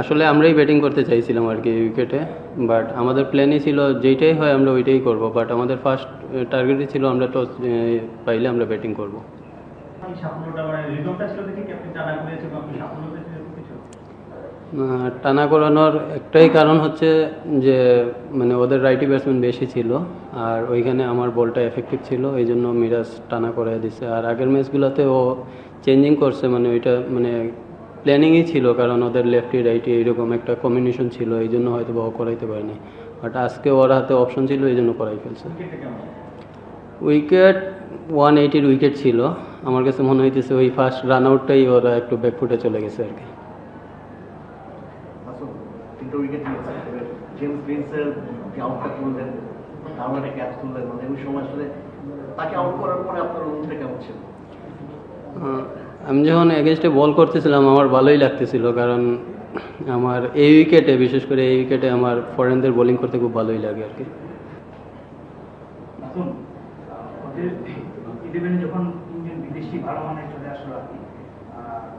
আসলে আমরাই ব্যাটিং করতে চাইছিলাম আর কি উইকেটে বাট আমাদের প্ল্যানই ছিল যেইটাই হয় আমরা ওইটাই করব বাট আমাদের ফার্স্ট টার্গেটই ছিল আমরা টস পাইলে আমরা ব্যাটিং করব। মানে টানা করানোর একটাই কারণ হচ্ছে যে মানে ওদের রাইটি ব্যাটসম্যান বেশি ছিল আর ওইখানে আমার বলটা এফেক্টিভ ছিল এই জন্য মিরাজ টানা করে দিছে। আর আগের ম্যাচগুলোতে ও চেঞ্জিং করছে মানে ওইটা মানে প্ল্যানিংই ছিল কারণ ওদের লেফটি রাইটি এইরকম একটা কম্বিনেশন ছিল এই জন্য হয়তো বা করাইতে পারেনি। বাট আজকে ওর হাতে অপশন ছিল এই জন্য করাই ফেলছে। উইকেট ওয়ান এইটির উইকেট ছিল। আমার কাছে মনে হইতেছে ওই ফার্স্ট রান আউটটাই ওরা একটু ব্যাকফুটে চলে গেছে আর কি। তুললেন? মানে তাকে আউট করার পরে আপনার অনুভূতিটা কেমন ছিল? আমি যখন এগেনস্টে বল করতেছিলাম আমার ভালোই লাগতেছিল কারণ আমার এই উইকেটে বিশেষ করে এই উইকেটে আমার ফরেনদের বোলিং করতে খুব ভালোই লাগে আর কি এখন ওদের ইলেভেনে যখন বিদেশি ভালো মানের চলে আসলো আর কি আহ,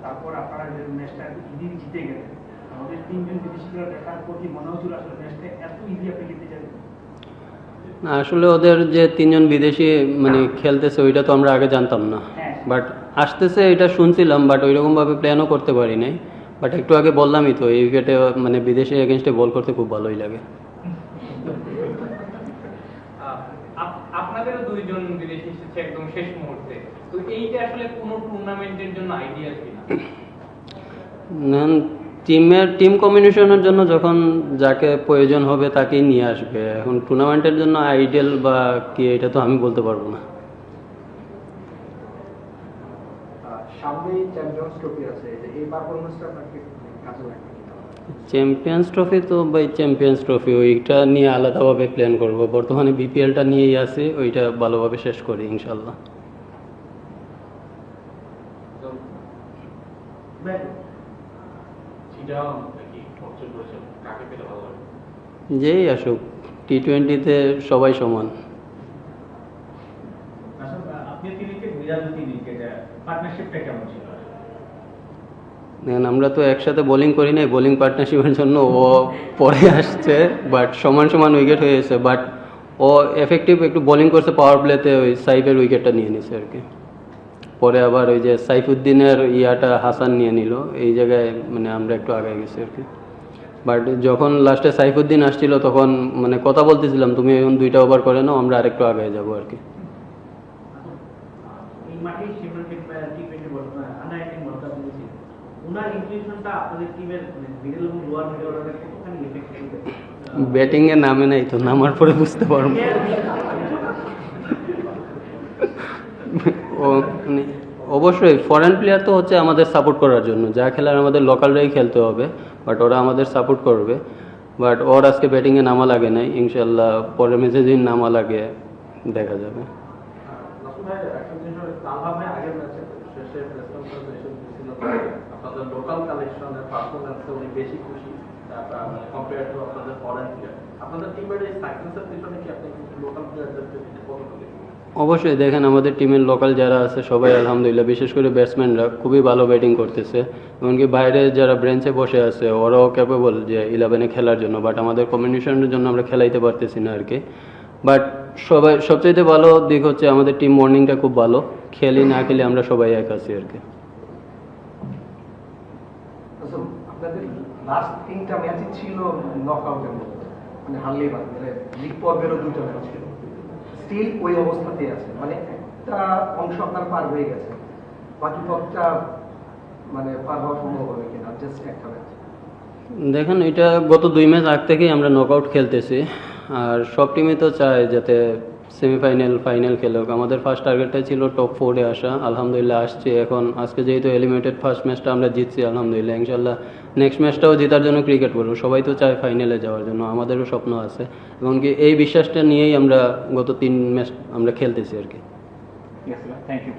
তারপর আপনারা ম্যাচটা ইজি জিতে গেলেন আমাদের তিনজন বিদেশিরা দেখার পর কি মনে হচ্ছিল আসলে ম্যাচটা এত ইজি আপনি জিতে যাবেন আসলে ওদের যে তিনজন বিদেশি মানে খেলতেছে ওইটা তো আমরা আগে জানতাম না। বাট আসতেছে এটা শুনছিলাম বাট ওইরকমভাবে প্ল্যানও করতে পারি নাই। বাট একটু আগে বললামই তো এই উইকেটে মানে বিদেশি এগেনস্টে বল করতে খুব ভালোই লাগে। আহ, দুইজন বিদেশি এসেছে একদম শেষ মুহূর্তে। তো এইটা আসলে কোনো টুর্নামেন্টের জন্য আইডিয়াল কিনা? টিমের টিম কম্বিনেশনের জন্য যখন যাকে প্রয়োজন হবে তাকেই নিয়ে আসবে। এখন টুর্নামেন্টের জন্য আইডিয়াল বা কি এটা তো আমি বলতে পারব না। সামনেই চ্যাম্পিয়ন্স ট্রফি আছে এই পারফরমেন্সটা আপনাকে কাজে লাগবে চ্যাম্পিয়ন্স ট্রফি তো বাই চ্যাম্পিয়ন্স ট্রফি ওইটা নিয়ে আলাদাভাবে প্ল্যান করব। বর্তমানে বিপিএলটা নিয়েই আছে ওইটা ভালোভাবে শেষ করি ইনশাল্লাহ যেই আসুক টি টোয়েন্টিতে সবাই সমান আসলে আপনি তিন উইকেট মিরাজ তিন উইকেট পার্টনারশিপটা কেমন ছিল? আমরা তো একসাথে বোলিং করি নাই বোলিং পার্টনারশিপের জন্য ও পরে আসছে বাট সমান সমান উইকেট হয়ে গেছে বাট ও এফেক্টিভ একটু বোলিং করছে পাওয়ার প্লেতে ওই সাইফের উইকেটটা নিয়ে নিছে আর কি। পরে আবার ওই যে সাইফুদ্দিনের ইয়াটা হাসান নিয়ে নিল, এই জায়গায় মানে আমরা একটু আগে গেছি আর কি। বাট যখন লাস্টে সাইফুদ্দিন আসছিল, তখন মানে কথা বলতেছিলাম, তুমি এখন দুইটা ওভার করে নাও, আমরা আরেকটু আগে যাব আর কি। ওনার ইনক্লুশনটা আপনাদের টিমের মিডল এবং লোয়ার মিডল অর্ডারে কতখানি এফেক্টিভ ব্যাটিংয়ে নামে নাই তো নামার পরে বুঝতে পারব। মানে অবশ্যই ফরেন প্লেয়ার তো হচ্ছে আমাদের সাপোর্ট করার জন্য। যা খেলার আমাদের লোকালরাই খেলতে হবে বাট ওরা আমাদের সাপোর্ট করবে। বাট ওর আজকে ব্যাটিংয়ে নামা লাগে নাই ইনশাল্লাহ পরের ম্যাচে যদি নামা লাগে দেখা যাবে। দিতে অবশ্যই দেখেন, আমাদের টিমের লোকাল যারা আছে, সবাই আলহামদুলিল্লাহ, বিশেষ করে ব্যাটসম্যানরা খুবই ভালো ব্যাটিং করতেছে। এমনকি বাইরে যারা ব্রেঞ্চে বসে আছে, ওরাও ক্যাপেবল যে ইলেভেনে খেলার জন্য বাট আমাদের কম্বিনেশনের জন্য আমরা খেলাইতে পারতেছি না আর কি বাট সবাই সবচেয়ে ভালো দিক হচ্ছে আমাদের টিম মর্নিংটা খুব ভালো। খেলি না খেলি আমরা সবাই এক আছি আর কি। আচ্ছা, লাস্ট তিনটা ম্যাচই ছিল নকআউটের মানে হারলে বাদ মানে লিগ পর্বেরও দুটো ম্যাচ ছিল। স্টিল ওই অবস্থাতেই আছে। মানে একটা অংশ আপনার পার হয়ে গেছে। বাকি পথটা মানে পার হওয়া সম্ভব হবে কিনা? জাস্ট একটা ম্যাচ দেখেন এটা গত দুই ম্যাচ আগ থেকেই আমরা নকআউট খেলতেছি। আর সব টিমই তো চায় যাতে সেমিফাইনাল ফাইনাল খেলুক। আমাদের ফার্স্ট টার্গেটটা ছিল টপ ফোরে আসা। আলহামদুলিল্লাহ আসছে এখন। আজকে যেহেতু এলিমিনেটেড ফার্স্ট ম্যাচটা আমরা জিতছি আলহামদুলিল্লাহ। ইনশাল্লাহ নেক্সট ম্যাচটাও জেতার জন্য ক্রিকেট বলব। সবাই তো চায় ফাইনালে যাওয়ার জন্য। আমাদেরও স্বপ্ন আছে। এমনকি এই বিশ্বাসটা নিয়েই আমরা গত তিন ম্যাচ আমরা খেলতেছি আর কি। Thank you